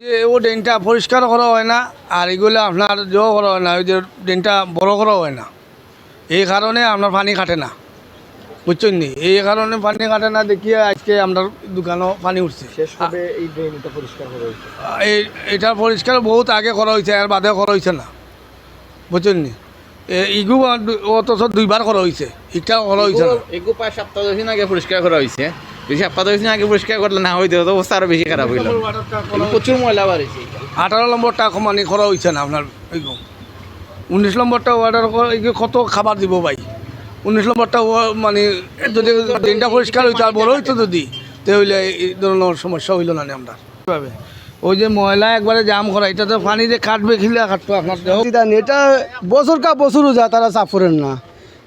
যে ও ড্রেনটা পরিষ্কার করা হয় না আর এগুলো আপনার জো করা হয় না ওই যে ড্রেনটা বড় করা হয় না। এই কারণে আপনার পানি কাটে না বুঝছেন নি? এই কারণে পানি কাটে না দেখিয়ে আজকে আপনার দোকানও পানি উঠছে। এই ড্রেনটা পরিষ্কার করা হয়েছে এই এটা পরিষ্কার বহুত আগে করা হয়েছে আর বাদে করা হয়েছে না। বুঝছেন নি? ইগু অথচ দুইবার করা হয়েছে এটা করা হয়েছে না। এগু প্রায় সপ্তাহ দশ দিন আগে পরিষ্কার করা হয়েছে বেশি দশ দিন আগে পরিষ্কার করলে না হইতে তো অবস্থা আরও বেশি খারাপ হইল। প্রচুর ময়লা বাড়িছে আঠারো নম্বরটা মানে করা হয়েছে না আপনার উনিশ নম্বরটা অর্ডার কত খাবার দিব ভাই? উনিশ নম্বরটা মানে যদি দিনটা পরিষ্কার হইতো আর বড় হইতো যদি তাহলে এই ধরনের সমস্যা হইল না নি আমরা। কীভাবে? ওই যে ময়লা একবারে জাম করা এটা তো পানি যে কাটবে খিলে কাটতো আপনার এটা বছর কা বছরও যায় তারা সাফ করেন না।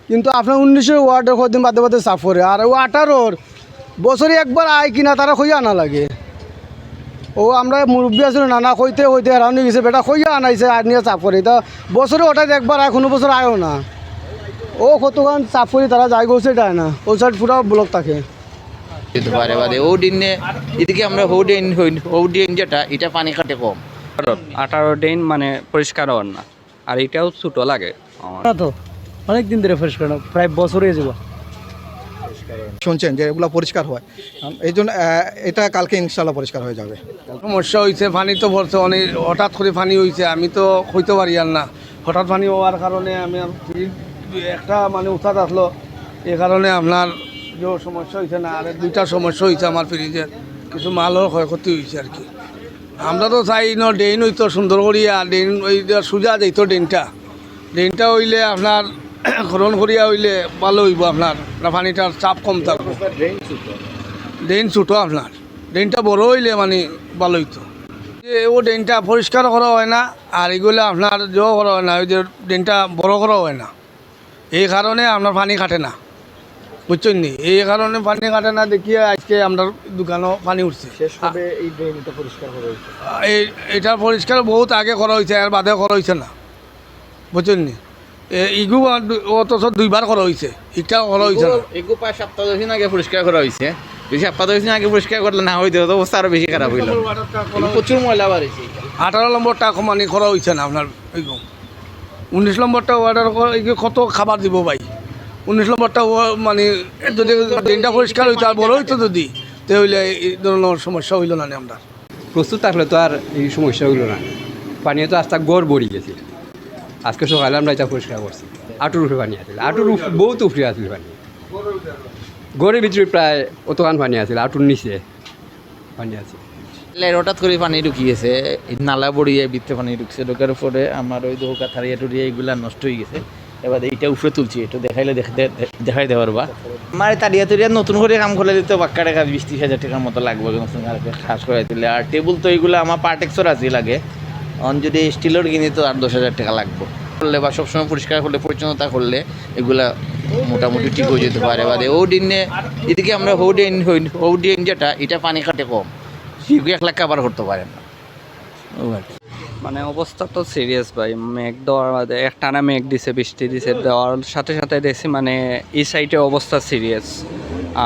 কিন্তু আপনার উনিশের ওয়ার্ডের কদিন বাদে বাদে সাফ করে আর ও আঠারোর বছরে একবার আয় কিনা তারা খইয়া আনা লাগে। ও আমরা মুরব্বী আছিলো নানা কইতে কইতে হেরানি গেছে বেটা খইয়া আনাইছে আর নিয়ে চাপ করে। তা বছরে ওটাই একবার আয় কোনো বছর আয়ও না। ও কতক্ষণ চাপ করে তারা যাই গেছে এটা না। ও সাইড পুরো ব্লক থাকে। যেতে পারে বাদে ও দিনে এদিকে আমরা হৌ ড্রেন হৌ ড্রেন যেটা এটা পানি কাটে কম। আঠারো দিন মানে পরিষ্কার হন না আর এটাও ছোটো লাগে। তো অনেক দিন ধরে পরিষ্কার প্রায় বছর যাব। শুনছেন যে এগুলো পরিষ্কার হয়। এই জন্য এটা কালকে ইনশাল্লাহ পরিষ্কার হয়ে যাবে। সমস্যা হয়েছে পানি তো ভরছে অনেক হঠাৎ করে পানি হয়েছে আমি তো হইতে পারি আর না। হঠাৎ পানি হওয়ার কারণে আমি ফ্রিজ একটা মানে উঠাত আসলো। এই কারণে আপনার যে সমস্যা হয়েছে না আর দুইটা সমস্যা হয়েছে আমার ফ্রিজের। কিছু মালও ক্ষয়ক্ষতি হয়েছে আর কি। আমরা তো চাই ন ড্রেন হইতো সুন্দর করিয়া ড্রেন ওই সোজা যাইতো ড্রেনটা। ড্রেনটা হইলে আপনার খরণ করিয়া হইলে ভালো হইব আপনার পানিটার চাপ কম থাকব ড্রেন ছোটো আপনার ড্রেনটা বড় হইলে মানে ভালো হইতো যে ও ড্রেনটা পরিষ্কার করা হয় না আর এগুলো আপনার জো করা হয় না ওই যে ড্রেনটা বড় করা হয় না। এই কারণে আপনার পানি কাটে না। বুঝছেন নি? এই কারণে পানি কাটে না দেখিয়ে আজকে আপনার দোকানও পানি উঠছে। এই এটা পরিষ্কার বহুত আগে করা হয়েছে আর বাদে করা হয়েছে না। বুঝছেন নি? ইগু অথচ দুইবার করা হয়েছে এটা করা হয়েছে না। এগু প্রায় সপ্তাহ দশ দিন আগে পরিষ্কার করা হয়েছে বেশি সপ্তাহ দশ দিন আগে পরিষ্কার করলে না হইতে অবস্থা আরও বেশি খারাপ হইল প্রচুর ময়লা বাড়িছে আঠারো নম্বরটা মানে করা হয়েছে না আপনার এইরকম উনিশ নম্বরটা অর্ডার কত খাবার দিব ভাই? উনিশ নম্বরটা মানে যদি দিনটা পরিষ্কার হইতো আর বড় হইতো যদি তাহলে এই ধরনের সমস্যা হইল না আমরা প্রস্তুত থাকলে তো আর এই সমস্যা হইল না। পানি তো আস্তে গড় বড়ি গেছে। আজকে সকালে আমরা এটা পরিষ্কার করছি। আটুর উপরে পানি আছিল। আটুর বহুত উপরে আছিল পানি। গড়ের ভিতরে প্রায় অতখান পানি আছিল, আটুর নিচে পানি আছে হঠাৎ করে পানি ঢুকিয়েছে নালা বড়িয়ে ভিতরে পানি ঢুকছে, ঢোকার পরে আমার ওই দোকা থারিয়া টুরিয়া এইগুলা নষ্ট হয়ে গেছে। এবার এইটা উপরে তুলছি, একটু দেখাইলে দেখাই দেওয়ার বা আমার তারিয়া তুরিয়া নতুন করে কাম করলে দিতে বাক্কা টাকা বিশ ত্রিশ হাজার টাকার মতো লাগবে নতুন খাস করে দিলে। আর টেবিল তো এইগুলো আমার পার্টেক্সর আছে লাগে। অন যদি স্টিলের কিনি তো আর দশ হাজার টাকা লাগবে। করলে বা সবসময় পরিষ্কার করলে, পরিচ্ছন্নতা করলে এগুলা মোটামুটি ঠিক হয়ে যেতে পারে। বা ও দিনে এদিকে আমরা হৌ ড্রেন হৌ ড্রেন যেটা, এটা পানি কাটে কম। শিবকে এক লাখ কাবার করতে পারে না। মানে অবস্থা তো সিরিয়াস ভাই। মেঘ দেওয়ার একটানা মেঘ দিছে, বৃষ্টি দিছে, দেওয়ার সাথে সাথে দেখছি মানে এই সাইডে অবস্থা সিরিয়াস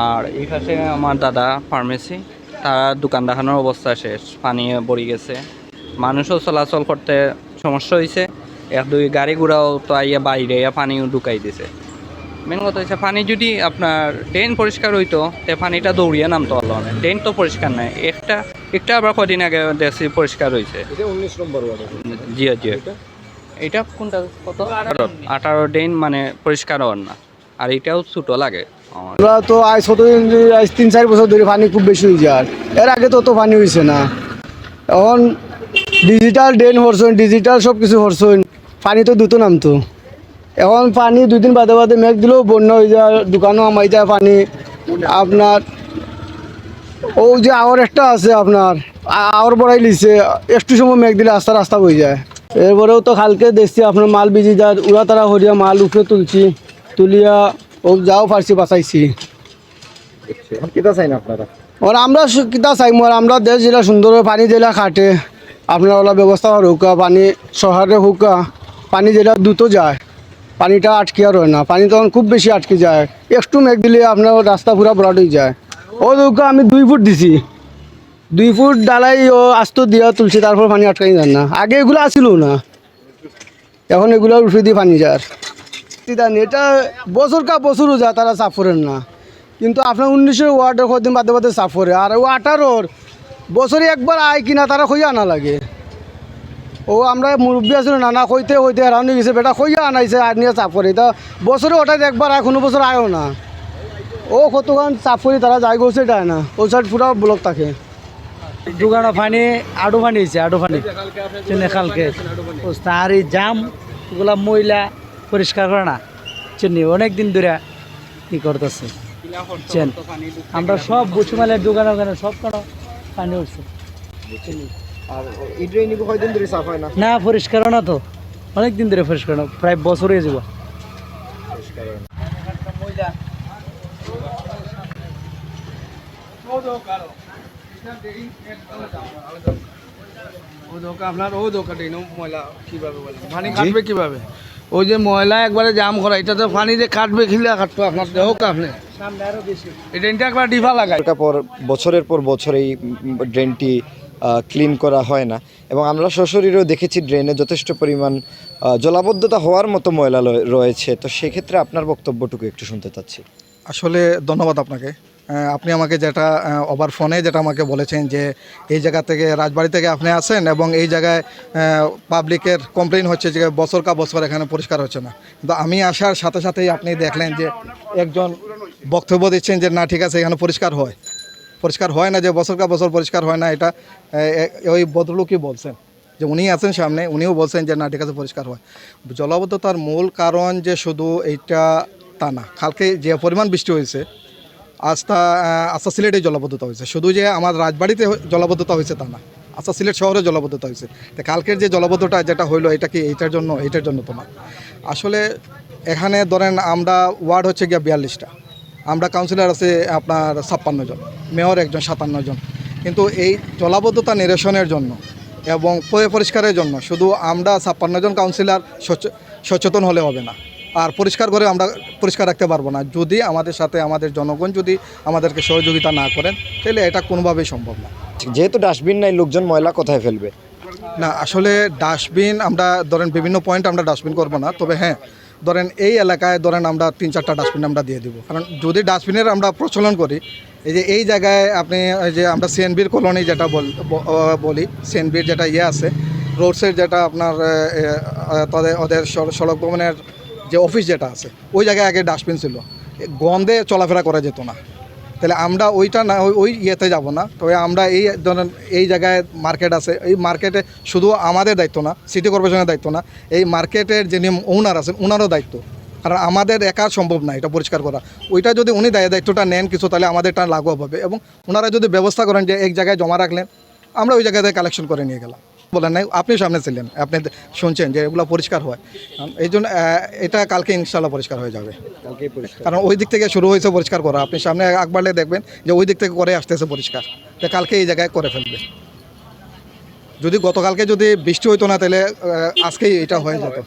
আর এই পাশে আমার দাদা ফার্মেসি তার দোকান দেখানোর অবস্থা শেষ। পানি পড়ে গেছে। মানুষও চলাচল করতে সমস্যা হয়েছে এক দুই গাড়ি ঘোড়াও তো আইয়া বাইরে ইয়া পানিও ঢুকাই দিছে। মেন কথা হচ্ছে পানি যদি আপনার ড্রেন পরিষ্কার হইতো তে পানিটা দৌড়িয়ে নামতো আল্লাহ। ড্রেন তো পরিষ্কার নাই। একটা একটা আবার কদিন আগে দেখছি পরিষ্কার হয়েছে জি জি এটা? কোনটা? কত? আঠারো দিন মানে পরিষ্কার হওয়ার না। আর এটাও ছোটো লাগে। আমরা তো আজ কতদিন আজ তিন চার বছর ধরে পানি খুব বেশি হয়ে যায় এর আগে তো অত পানি হয়েছে না। এখন ডিজিটাল ড্রেন হরছেন ডিজিটাল সব কিছু হরছেন পানি তো দুটো নামতো। এখন পানি দুদিন বাদে বাদে মেঘ দিলেও বন্যা হয়ে যায় দোকানও আমাই যায় পানি। আপনার ও যে আওয়ার একটা আছে আপনার আওয়ার বড়াই লিছে একটু সময় মেঘ দিলে রাস্তা রাস্তা বয়ে যায়। এরপরেও তো কালকে দেখছি আপনার মাল বিজি যায় উড়া তারা হরিয়া মাল উপরে তুলছি তুলিয়া ও যাও পারছি বাঁচাইছি। এখন কিতা চাই না আপনারা? আর আমরা কিতা চাইমু আর আমরা দেশ জেলা সুন্দর পানি জেলা খাটে। আপনার ওলা ব্যবস্থা হুকা, পানি শহরে হুকা, পানি যেটা দ্রুত যায়, পানিটা আটকে আর হয় না। পানি তখন খুব বেশি আটকে যায়। একটু মেঘ দিলে আপনার রাস্তা পুরা বরাট হয়ে যায়। ও হুকা আমি দুই ফুট দিছি। দুই ফুট ডালাই ও আস্ত দিয়া তুলছি, তারপর পানি আটকাই যান না। আগে এগুলো আসিল না। এখন এগুলো উঠে দিয়ে পানি যার এটা বছর কা বছরও যা তারা সাফ করেন না। কিন্তু আপনার উনিশের ওয়ার্ডের কদিন বাদে বাদে সাফ করে আর ও আঠারোর বছরে একবার আয় কিনা তারা খইয়া আনা লাগে। ও, আমরা মুরব্বী আছিল নানা কইতে কইতে হেরান গেছে, বেটা কইয়া আনাইছে আর নিয়ে চাপ করে তা বছরে ওটাই একবার আয়, কোনো বছর আয়ও না। ও কতক্ষণ চাপ করে তারা যাই গেছে এটা না। ও সাইড পুরা ব্লক থাকে। দোকানো পানি আডু পানি হয়েছে আডু পানি কালকে আর এই জাম ওগুলা ময়লা পরিষ্কার করে না। চিনি, অনেক দিন ধরে কি করতেছে। আমরা সব বুসুমালের দোকানে ওখানে, সব কোনো পানি উঠছে। আর এই ড্রেন কয়দিন ধরে সাফ হয় না? না পরিষ্কার না তো। অনেক দিন ধরে পরিষ্কার না প্রায় বছর হয়ে যাব। আপনার ও দোকানে ময়লা কীভাবে বলেন? পানি কাটবে কীভাবে? ওই যে ময়লা একবারে জাম করা এটা তো পানি যে কাটবে খিলা কাটবো আপনার দেহ একবার এটা পর বছরের পর বছর এই ড্রেনটি ক্লিন করা হয় না। এবং আমরা সশরীরেও দেখেছি ড্রেনে যথেষ্ট পরিমাণ জলাবদ্ধতা হওয়ার মতো ময়লা লয়ে- রয়েছে। তো সেক্ষেত্রে আপনার বক্তব্যটুকু একটু শুনতে চাচ্ছি। আসলে ধন্যবাদ আপনাকে। আপনি আমাকে যেটা ওভার ফোনে যেটা আমাকে বলেছেন যে এই জায়গা থেকে, রাজবাড়ি থেকে আপনি আসেন এবং এই জায়গায় পাবলিকের কমপ্লেন হচ্ছে যে বছর কা বছর এখানে পরিষ্কার হচ্ছে না। কিন্তু আমি আসার সাথে সাথেই আপনি দেখলেন যে একজন বক্তব্য দিচ্ছেন যে না, ঠিক আছে, এখানে পরিষ্কার হয়। পরিষ্কার হয় না যে বছর কা বছর পরিষ্কার হয় না, এটা ওই বদলুকই বলছেন। যে উনি আছেন সামনে, উনিও বলছেন যে না, ঠিক আছে, পরিষ্কার হয়। জলাবদ্ধতার মূল কারণ যে শুধু এইটা তা না, কালকে যে পরিমাণ বৃষ্টি হয়েছে আস্থা আস্থা সিলেটে জলাবদ্ধতা হয়েছে। শুধু যে আমার রাজবাড়িতে জলাবদ্ধতা হয়েছে তা না, আস্থা সিলেট শহরে জলাবদ্ধতা হয়েছে। তো কালকের যে জলাবদ্ধতা যেটা হইল, এটা কি এইটার জন্য এইটার জন্য তো না আসলে এখানে ধরেন আমরা ওয়ার্ড হচ্ছে গিয়া বিয়াল্লিশটা। আমরা কাউন্সিলর আছে আপনার ছাপ্পান্ন জন মেয়র একজন, সাতান্ন জন। কিন্তু এই জলাবদ্ধতা নিরসনের জন্য এবং পরিষ্কারের জন্য শুধু আমরা ছাপ্পান্ন জন কাউন্সিলর সচ- সচেতন হলে হবে না। আর পরিষ্কার করে আমরা পরিষ্কার রাখতে পারব না। যদি আমাদের সাথে আমাদের জনগণ যদি আমাদেরকে সহযোগিতা না করেন তাহলে এটা কোনোভাবেই সম্ভব না। যেহেতু ডাস্টবিন নাই লোকজন ময়লা কোথায় ফেলবে? না আসলে ডাস্টবিন আমরা ধরেন বিভিন্ন পয়েন্ট আমরা ডাস্টবিন করব না তবে হ্যাঁ ধরেন এই এলাকায় ধরেন আমরা তিন চারটা ডাস্টবিন আমরা দিয়ে দিব। কারণ যদি ডাস্টবিনের আমরা প্রচলন করি এই যে এই জায়গায় আপনি ওই যে আমরা সিএনবির কলোনি যেটা বল- সিএনবির যেটা ইয়ে আছে রোডসের যেটা আপনার তাদের ওদের সড়ক ভবনের যে অফিস যেটা আছে, ওই জায়গায় আগে ডাস্টবিন ছিল। গন্ধে চলাফেরা করা যেত না। তাহলে আমরা ওইটা না, ওই- ওই ইয়েতে যাব না। তবে আমরা এই ধরেন এই জায়গায় মার্কেট আছে, এই মার্কেটে শুধু আমাদের দায়িত্ব না সিটি কর্পোরেশনের দায়িত্ব না, এই মার্কেটের যিনি ওনার আছেন ওনারও দায়িত্ব। কারণ আমাদের একা সম্ভব না এটা পরিষ্কার করা। ওইটা যদি উনি দায়, দায়িত্বটা নেন কিছু, তাহলে আমাদেরটা লাগু হবে। এবং ওনারা যদি ব্যবস্থা করেন যে এক জায়গায় জমা রাখলেন, আমরা ওই জায়গাতে কালেকশন করে নিয়ে গেলাম। বলেন নাই আপনি সামনে ছিলেন। আপনি শুনছেন যে এগুলো পরিষ্কার হয়। এই জন্য এটা কালকে ইনশাল্লাহ পরিষ্কার হয়ে যাবে। কারণ ওই দিক থেকে শুরু হয়েছে পরিষ্কার করা। আপনি সামনে একবারে দেখবেন যে ওই দিক থেকে করে আসতেছে পরিষ্কার। তা কালকে এই জায়গায় করে ফেলবে। যদি গতকালকে যদি বৃষ্টি হইতো না তাহলে আজকেই এটা হয়ে যেত।